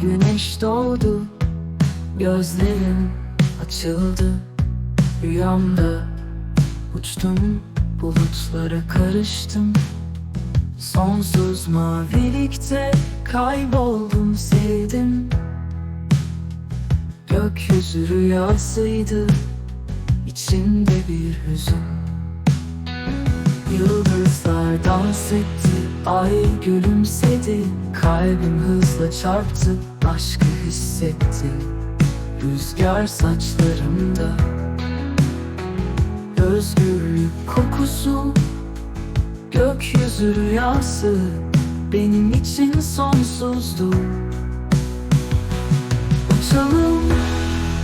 güneş doğdu Gözlerim açıldı. Rüyamda uçtum Bulutlara karıştım. Sonsuz mavilikte kayboldum sevdim. Gökyüzü rüyasıydı içinde bir hüzün. Yıldızlar dans etti, ay gülümsedi Kalbim hızla çarptı, aşkı hissetti. Rüzgar saçlarımda Özgürlük kokusu Gökyüzü rüyası Benim için sonsuzdu. Uçalım,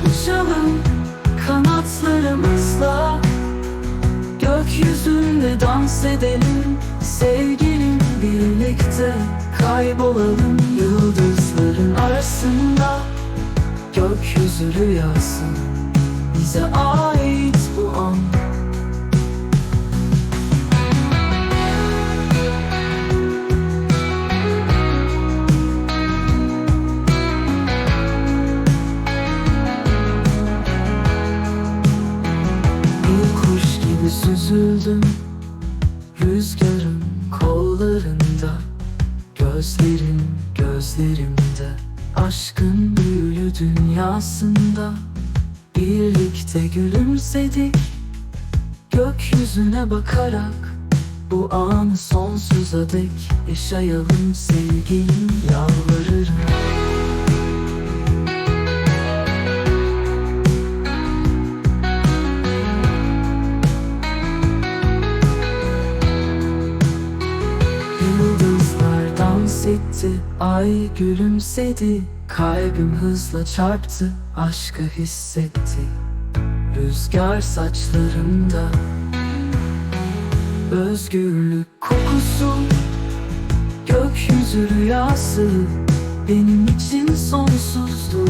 uçalım Kanatlarımızla Gökyüzünde dans edelim Sevgilim birlikte Kaybolalım yıldızların arasında. Gökyüzü rüyası Bize ait bu an. Bir kuş gibi süzüldüm Rüzgarın kollarında Gözlerin gözlerimde Aşkın büyülü dünyasında Birlikte gülümsedik Gökyüzüne bakarak Bu anı sonsuza dek Yaşayalım sevgilim yalvarırım etti, ay gülümsedi Kalbim hızla çarptı, aşkı hissetti. Rüzgar saçlarımda Özgürlük kokusu Gökyüzü rüyası Benim için sonsuzdu.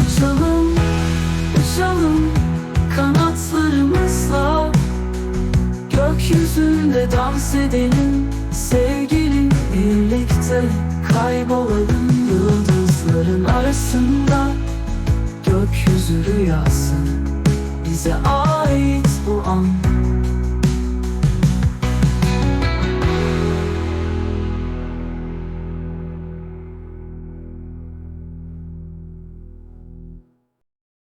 Uçalım, uçalım Kanatlarımızla Gökyüzünde dans edelim kaybolalım yıldızların arasında. Gökyüzü rüyası bize ait bu an.